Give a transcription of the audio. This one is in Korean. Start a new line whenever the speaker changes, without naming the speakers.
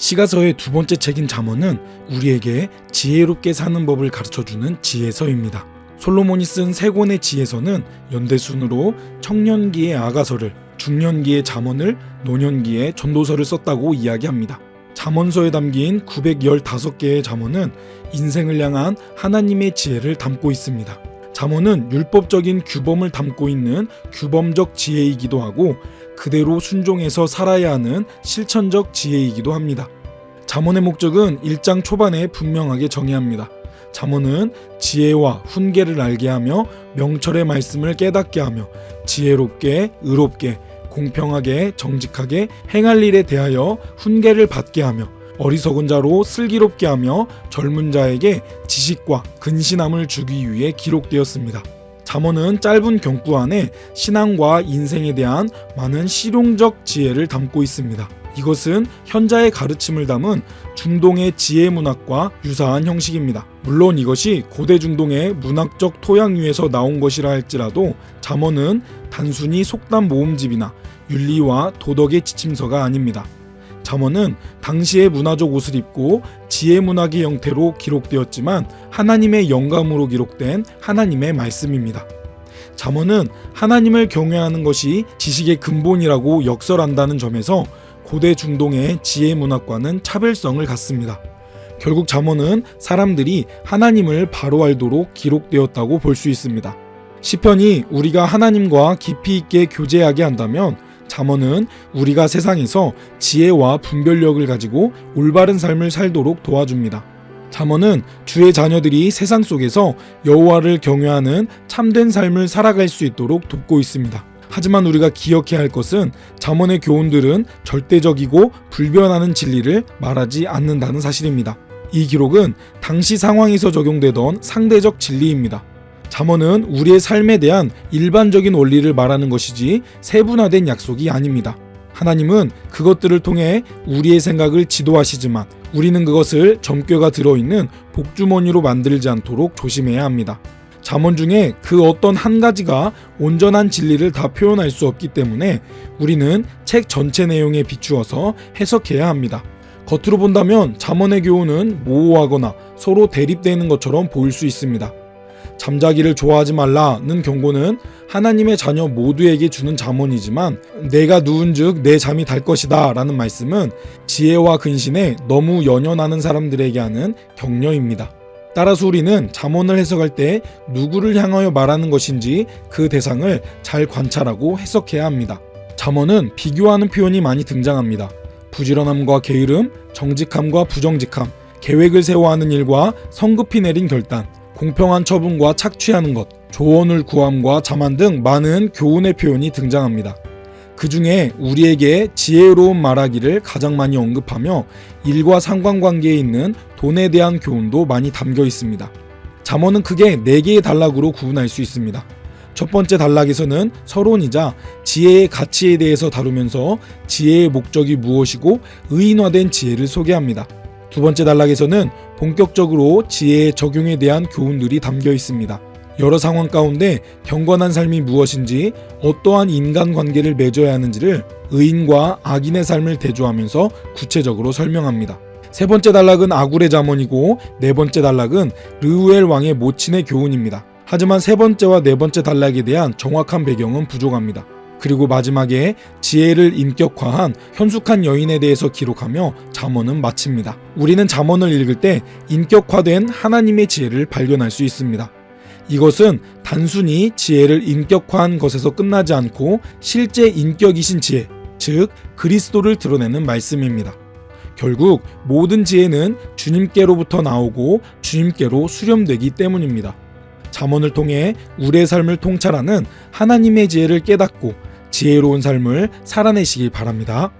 시가서의 두 번째 책인 잠언은 우리에게 지혜롭게 사는 법을 가르쳐주는 지혜서입니다. 솔로몬이 쓴 세 권의 지혜서는 연대순으로 청년기의 아가서를, 중년기의 잠언을, 노년기의 전도서를 썼다고 이야기합니다. 잠언서에 담긴 915개의 잠언은 인생을 향한 하나님의 지혜를 담고 있습니다. 잠언은 율법적인 규범을 담고 있는 규범적 지혜이기도 하고 그대로 순종해서 살아야 하는 실천적 지혜이기도 합니다. 잠언의 목적은 1장 초반에 분명하게 정의합니다. 잠언은 지혜와 훈계를 알게 하며 명철의 말씀을 깨닫게 하며 지혜롭게 의롭게 공평하게 정직하게 행할 일에 대하여 훈계를 받게 하며 어리석은 자로 슬기롭게 하며 젊은 자에게 지식과 근신함을 주기 위해 기록되었습니다. 잠언은 짧은 경구 안에 신앙과 인생에 대한 많은 실용적 지혜를 담고 있습니다. 이것은 현자의 가르침을 담은 중동의 지혜 문학과 유사한 형식입니다. 물론 이것이 고대 중동의 문학적 토양 위에서 나온 것이라 할지라도 잠언은 단순히 속담 모음집이나 윤리와 도덕의 지침서가 아닙니다. 잠언은 당시의 문화적 옷을 입고 지혜 문학의 형태로 기록되었지만 하나님의 영감으로 기록된 하나님의 말씀입니다. 잠언은 하나님을 경외하는 것이 지식의 근본이라고 역설한다는 점에서 고대 중동의 지혜 문학과는 차별성을 갖습니다. 결국 잠언은 사람들이 하나님을 바로 알도록 기록되었다고 볼 수 있습니다. 시편이 우리가 하나님과 깊이 있게 교제하게 한다면 잠언은 우리가 세상에서 지혜와 분별력을 가지고 올바른 삶을 살도록 도와줍니다. 잠언은 주의 자녀들이 세상 속에서 여호와를 경외하는 참된 삶을 살아갈 수 있도록 돕고 있습니다. 하지만 우리가 기억해야 할 것은 잠언의 교훈들은 절대적이고 불변하는 진리를 말하지 않는다는 사실입니다. 이 기록은 당시 상황에서 적용되던 상대적 진리입니다. 잠언은 우리의 삶에 대한 일반적인 원리를 말하는 것이지 세분화된 약속이 아닙니다. 하나님은 그것들을 통해 우리의 생각을 지도하시지만 우리는 그것을 점괘가 들어있는 복주머니로 만들지 않도록 조심해야 합니다. 잠언 중에 그 어떤 한 가지가 온전한 진리를 다 표현할 수 없기 때문에 우리는 책 전체 내용에 비추어서 해석해야 합니다. 겉으로 본다면 잠언의 교훈은 모호하거나 서로 대립되는 것처럼 보일 수 있습니다. 잠자기를 좋아하지 말라는 경고는 하나님의 자녀 모두에게 주는 잠언이지만 내가 누운즉 내 잠이 달 것이다라는 말씀은 지혜와 근신에 너무 연연하는 사람들에게 하는 격려입니다. 따라서 우리는 잠언을 해석할 때 누구를 향하여 말하는 것인지 그 대상을 잘 관찰하고 해석해야 합니다. 잠언은 비교하는 표현이 많이 등장합니다. 부지런함과 게으름, 정직함과 부정직함, 계획을 세워하는 일과 성급히 내린 결단, 공평한 처분과 착취하는 것, 조언을 구함과 자만 등 많은 교훈의 표현이 등장합니다. 그 중에 우리에게 지혜로운 말하기를 가장 많이 언급하며 일과 상관관계에 있는 돈에 대한 교훈도 많이 담겨 있습니다. 잠언은 크게 4개의 단락으로 구분할 수 있습니다. 첫 번째 단락에서는 서론이자 지혜의 가치에 대해서 다루면서 지혜의 목적이 무엇이고 의인화된 지혜를 소개합니다. 두 번째 단락에서는 본격적으로 지혜의 적용에 대한 교훈들이 담겨 있습니다. 여러 상황 가운데 경건한 삶이 무엇인지 어떠한 인간관계를 맺어야 하는지를 의인과 악인의 삶을 대조하면서 구체적으로 설명합니다. 세 번째 단락은 아굴의 잠언이고 네 번째 단락은 르우엘 왕의 모친의 교훈입니다. 하지만 세 번째와 네 번째 단락에 대한 정확한 배경은 부족합니다. 그리고 마지막에 지혜를 인격화한 현숙한 여인에 대해서 기록하며 잠언은 마칩니다. 우리는 잠언을 읽을 때 인격화된 하나님의 지혜를 발견할 수 있습니다. 이것은 단순히 지혜를 인격화한 것에서 끝나지 않고 실제 인격이신 지혜, 즉 그리스도를 드러내는 말씀입니다. 결국 모든 지혜는 주님께로부터 나오고 주님께로 수렴되기 때문입니다. 잠언을 통해 우리의 삶을 통찰하는 하나님의 지혜를 깨닫고 지혜로운 삶을 살아내시길 바랍니다.